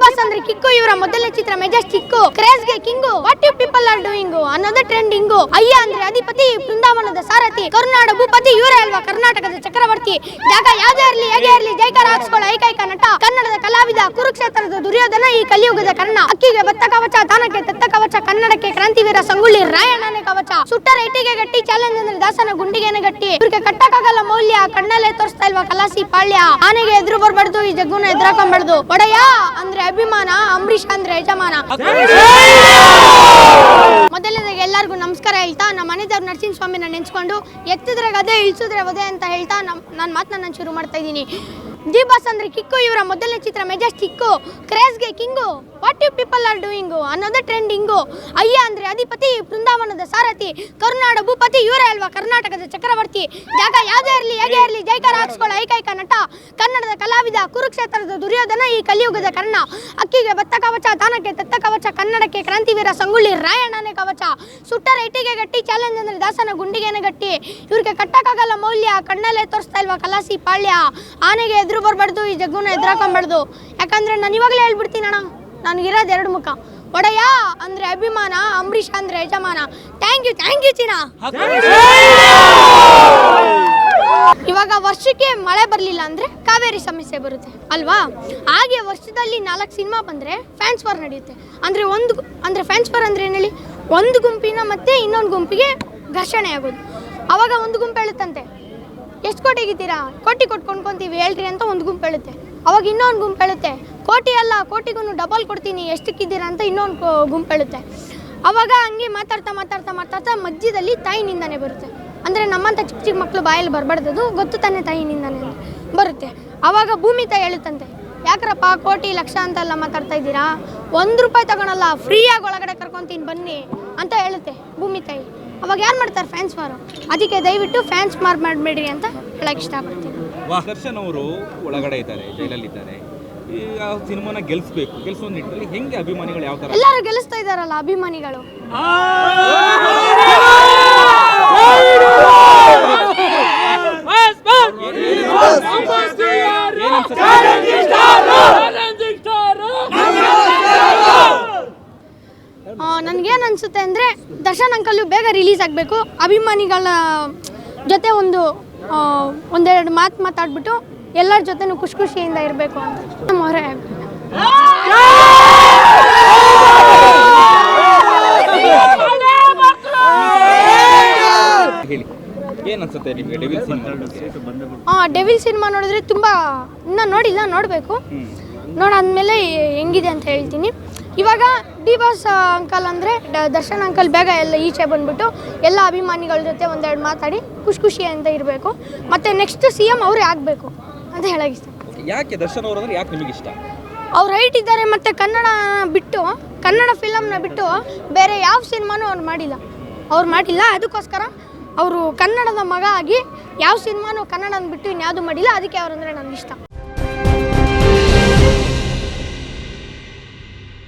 Boss ಅಂದ್ರೆ kick, ಇವರ ಮೊದಲನೇ ಚಿತ್ರ Majestic ಕ್ರೇಜ್ಗೆ king. What you people are doing ಅನ್ನೋದು ಟ್ರೆಂಡಿಂಗು ಅಯ್ಯ ಅಂದ್ರೆ ಅಧಿಪತಿ ಬೃಂದಾವನದ ಸಾರಥಿ. ಕರುನಾಡ ಭೂಪತಿ, ಇವರೇ ಅಲ್ವಾ ಕರ್ನಾಟಕದ ಚಕ್ರವರ್ತಿ? ಜಾಗ ಯಾವ್ದೇ ಇರ್ಲಿ, ಹೇಗೆ ಇರ್ಲಿ, ಜೈಕಾರ ಹಾಕ್ಸ್ಕೊಳ್ಳೋ ಏಕೈಕ ನಟ. ಕನ್ನಡದ ಕಲಾವಿದ, ಕುರುಕ್ಷೇತ್ರದ ದುರ್ಯೋಧನ, ಈ ಕಲಿಯುಗದ ಕರ್ಣ. ಅಕ್ಕಿಗೆ ಭತ್ತ ಕವಚ ತಾನಕ್ಕೆ ತೆತ್ತ ಕವಚ ಕನ್ನಡಕ್ಕೆ ಕ್ರಾಂತಿವೀರ ಸಂಗೊಳ್ಳಿ ರಾಯಣ್ಣನೇ ಕವಚ. ಸುಟ್ಟರ ಇಟ್ಟಿಗೆ ಗಟ್ಟಿ ಚಾಲೆಂಜ್ ಅಂದ್ರೆ ದಾಸನ ಗುಂಡಿಗೆನೆ ಗಟ್ಟಿ. ಇವ್ರಿಗೆ ಕಟ್ಟಕ್ಕಾಗಲ್ಲ ಮೌಲ್ಯ, ಕಣ್ಣಲ್ಲೇ ತೋರಿಸ್ತಾ ಇಲ್ವಾ ಕಲಾಸಿ ಪಾಳ್ಯ? ಆನೆಗೆ ಎದುರು ಬರ್ಬಾರ್ದು, ಈ ಜಗ್ಗುನ ಎದುರಾಕೊಂಬಾರ್ದು. ಒಡೆಯ ಅಂದ್ರೆ ಅಭಿಮಾನ, ಅಂಬರೀಷ್ ಅಂದ್ರೆ ಯಜಮಾನ. ಮೊದಲನೇದಾಗಿ ಎಲ್ಲರಿಗೂ ನಮಸ್ಕಾರ ಹೇಳ್ತಾ, ನಮ್ಮ ಮನೆದೇವ್ರ ನರಸಿಂಹ ಸ್ವಾಮಿನ ನೆನ್ಸ್ಕೊಂಡು, ಎತ್ತಿದ್ರೆ ಗದೆ, ಇಳಿಸಿದ್ರೆ ವದೆ ಅಂತ ಹೇಳ್ತಾ ನಮ್ ನನ್ನ ಮಾತನ್ನ ನಾನು ಶುರು ಮಾಡ್ತಾ ಇದ್ದೀನಿ. ಡಿ ಬಾಸ್ ಅಂದ್ರೆ ಕಿಕ್ಕು, ಇವರ ಮೊದಲನೇ ಚಿತ್ರ Majestic ಕ್ರೇಜ್ಗೆ king. What you people are doing ಅನ್ನೋದೇ ಟ್ರೆಂಡಿಂಗು ಅಯ್ಯ ಅಂದರೆ ಅಧಿಪತಿ ಬೃಂದಾವನದ ಸಾರಥಿ ಕರುನಾಡ ಭೂಪತಿ ಇವರೇ ಅಲ್ವಾ ಕರ್ನಾಟಕದ ಚಕ್ರವರ್ತಿ ಜಾಗ ಯಾವುದೇ ಇರಲಿ ಹೇಗೆ ಇರಲಿ ಜೈಕಾರ ಹಾಕ್ಸ್ಕೊಳ್ಳೋ ಏಕೈಕ ನಟ ಕನ್ನಡದ ಕಲಾವಿದ ಕುರುಕ್ಷೇತ್ರದ ದುರ್ಯೋಧನ ಈ ಕಲಿಯುಗದ ಕರ್ಣ ಅಕ್ಕಿಗೆ ಭತ್ತ ಕವಚ ತಾನಕ್ಕೆ ತತ್ತ ಕವಚ ಕನ್ನಡಕ್ಕೆ ಕ್ರಾಂತಿವೀರ ಸಂಗೊಳ್ಳಿ ರಾಯಣ್ಣನೇ ಕವಚ ಸುಟ್ಟರ ಇಟ್ಟಿಗೆ ಗಟ್ಟಿ ಚಾಲೆಂಜ್ ಅಂದರೆ ದಾಸನ ಗುಂಡಿಗೆನೆ ಗಟ್ಟಿ ಇವ್ರಿಗೆ ಕಟ್ಟಕ್ಕಾಗಲ್ಲ ಮೌಲ್ಯ ಕಣ್ಣಲ್ಲೇ ತೋರಿಸ್ತಾ ಇಲ್ವಾ ಕಲಾಸಿ ಪಾಳ್ಯ ಆನೆಗೆ ಎದುರು ಬರಬಾರ್ದು ಈ ಜಗ್ಗುನ ಎದುರಾಕೊಂಬಾರ್ದು ಯಾಕಂದ್ರೆ ನಾನು ಇವಾಗಲೇ ಹೇಳ್ಬಿಡ್ತೀನಿ ಅಣ್ಣ ನನಗಿರೋದು ಎರಡು ಮುಖ. ಒಡೆಯ ಅಂದ್ರೆ ಅಭಿಮಾನ, ಅಂಬರೀಷ್ ಅಂದ್ರೆ ಯಜಮಾನ. ಥ್ಯಾಂಕ್ ಯು ಥ್ಯಾಂಕ್ ಯು ಚಿನ್ನ ಇವಾಗ ವರ್ಷಕ್ಕೆ ಮಳೆ ಬರಲಿಲ್ಲ ಅಂದ್ರೆ ಕಾವೇರಿ ಸಮಸ್ಯೆ ಬರುತ್ತೆ, ಅಲ್ವಾ? ಹಾಗೆ ವರ್ಷದಲ್ಲಿ ನಾಲ್ಕು ಸಿನಿಮಾ ಬಂದ್ರೆ ಫ್ಯಾನ್ಸ್ ಫಾರ್ ನಡೆಯುತ್ತೆ. ಅಂದ್ರೆ ಒಂದು ಅಂದ್ರೆ ಫ್ಯಾನ್ಸ್ ಫಾರ್ ಅಂದ್ರೆ ಏನು ಹೇಳಿ? ಒಂದು ಗುಂಪಿನ ಮತ್ತೆ ಇನ್ನೊಂದು ಗುಂಪಿಗೆ ಘರ್ಷಣೆ ಆಗೋದು. ಅವಾಗ ಒಂದು ಗುಂಪು ಹೇಳುತ್ತಂತೆ ಎಷ್ಟು ಕೋಟಿಗಿದ್ದೀರಾ ಕೊಟ್ಟಿ ಕೊಟ್ಟು ಕೊಂಡ್ಕೊಂತೀವಿ ಹೇಳ್ರಿ ಅಂತ ಒಂದು ಗುಂಪು ಹೇಳುತ್ತೆ ಅವಾಗ ಇನ್ನೊಂದು ಗುಂಪು ಹೇಳುತ್ತೆ ಕೋಟಿ ಅಲ್ಲ ಕೋಟಿಗೂ ಡಬಲ್ ಕೊಡ್ತೀನಿ, ಎಷ್ಟಕ್ಕಿದ್ದೀರಾ ಅಂತ ಇನ್ನೊಂದು ಗುಂಪು ಹೇಳುತ್ತೆ ಅವಾಗ ಹಂಗೆ ಮಾತಾಡ್ತಾ ಮಾತಾಡ್ತಾ ಮಾತಾಡ್ತಾ ಮಧ್ಯದಲ್ಲಿ ತಾಯಿನಿಂದಾನೇ ಬರುತ್ತೆ. ಅಂದರೆ ನಮ್ಮಂಥ ಚಿಕ್ಕ ಚಿಕ್ಕ ಮಕ್ಕಳು ಬಾಯಲ್ಲಿ ಬರಬಾರ್ದದು ಗೊತ್ತು ತಾನೇ ತಾಯಿ ನಿಂದನೆ ಅಂತ. ಬರುತ್ತೆ. ಅವಾಗ ಭೂಮಿ ತಾಯಿ ಹೇಳುತ್ತಂತೆ, ಯಾಕ್ರಪ್ಪ, ಕೋಟಿ ಲಕ್ಷ ಅಂತೆಲ್ಲ ಮಾತಾಡ್ತಾ ಇದ್ದೀರಾ? ಒಂದು ರೂಪಾಯಿ ತಗೊಳಲ್ಲ, ಫ್ರೀಯಾಗಿ ಒಳಗಡೆ ಕರ್ಕೊತೀನಿ, ಬನ್ನಿ ಅಂತ ಹೇಳುತ್ತೆ ಭೂಮಿ ತಾಯಿ. ಅವಾಗ ಯಾರು ಮಾಡ್ತಾರೆ ಫ್ಯಾನ್ಸ್ ಮಾರು? ಅದಕ್ಕೆ ದಯವಿಟ್ಟು ಫ್ಯಾನ್ಸ್ ಮಾರ್ ಮಾಡಬೇಡಿ ಅಂತ ಹೇಳಕ್ಕೆ ಇಷ್ಟಪಡ್ತೀನಿ. ದರ್ಶನ್ ಅವರು ಒಳಗಡೆ ಇದ್ದಾರೆ ಜೈಲಲ್ಲಿದ್ದಾರೆ. ಈಗ ಸಿನಿಮಾನ ಗೆಲ್ಸ್ಬೇಕು ಗೆಲ್ಲಿಸೋ ನಿಟ್ಟಿನಲ್ಲಿ ಹೆಂಗೆ ಅಭಿಮಾನಿಗಳು ಯಾವ ಥರ ಎಲ್ಲರೂ ಗೆಲ್ಲಿಸ್ತಾ ಇದಾರಲ್ಲ ಅಭಿಮಾನಿಗಳು? ನನ್ಗೇನು ಅನ್ಸುತ್ತೆ? ಅಂದರೆ ದರ್ಶನ್ ಅಂಕಲ್ಲು ಬೇಗ ರಿಲೀಸ್ ಆಗಬೇಕು. ಅಭಿಮಾನಿಗಳ ಜೊತೆ ಒಂದು ಒಂದೆರಡು ಮಾತು ಮಾತಾಡ್ಬಿಟ್ಟು ಎಲ್ಲರ ಜೊತೆನೂ ಖುಷಿ ಖುಷಿಯಿಂದ ಇರಬೇಕು ಅಂತ. ನಮ್ಮ ಹೊರೆ ಡೆವಿಲ್ ಸಿನಿಮಾ ನೋಡಿದ್ರೆ ತುಂಬ ಇನ್ನೂ ನೋಡಿಲ್ಲ ನೋಡಬೇಕು. ನೋಡಾದ್ಮೇಲೆ ಹೆಂಗಿದೆ ಅಂತ ಹೇಳ್ತೀನಿ. ಇವಾಗ ಡಿ ಬಾಸ್ ಅಂಕಲ್ ಅಂದರೆ ದರ್ಶನ್ ಅಂಕಲ್ ಬೇಗ ಎಲ್ಲ ಈಚೆ ಬಂದ್ಬಿಟ್ಟು ಎಲ್ಲ ಅಭಿಮಾನಿಗಳ ಜೊತೆ ಒಂದೆರಡು ಮಾತಾಡಿ ಖುಷಿ ಖುಷಿಯಿಂದ ಇರಬೇಕು. ಮತ್ತು ನೆಕ್ಸ್ಟ್ ಸಿ ಎಂ ಅವರೇ ಆಗಬೇಕು ಅಂತ ಇಷ್ಟ. ಯಾಕೆ ದರ್ಶನ್ ಅವರು ಅಂದ್ರೆ ಯಾಕೆ ನಿಮಗೆ ಇಷ್ಟ? ಅವ್ರು ರೈಟ್ ಇದ್ದಾರೆ ಮತ್ತು ಕನ್ನಡ ಬಿಟ್ಟು ಕನ್ನಡ ಫಿಲಮ್ನ ಬಿಟ್ಟು ಬೇರೆ ಯಾವ ಸಿನಿಮಾನೂ ಅವ್ರು ಮಾಡಿಲ್ಲ. ಅವ್ರು ಮಾಡಿಲ್ಲ ಅದಕ್ಕೋಸ್ಕರ ಅವರು ಕನ್ನಡದ ಮಗ ಆಗಿ ಯಾವ ಸಿನಿಮಾನೂ ಕನ್ನಡನ ಬಿಟ್ಟು ಇನ್ಯಾವುದು ಮಾಡಿಲ್ಲ ಅದಕ್ಕೆ ಅವ್ರಂದ್ರೆ ನನಗೆ ಇಷ್ಟ.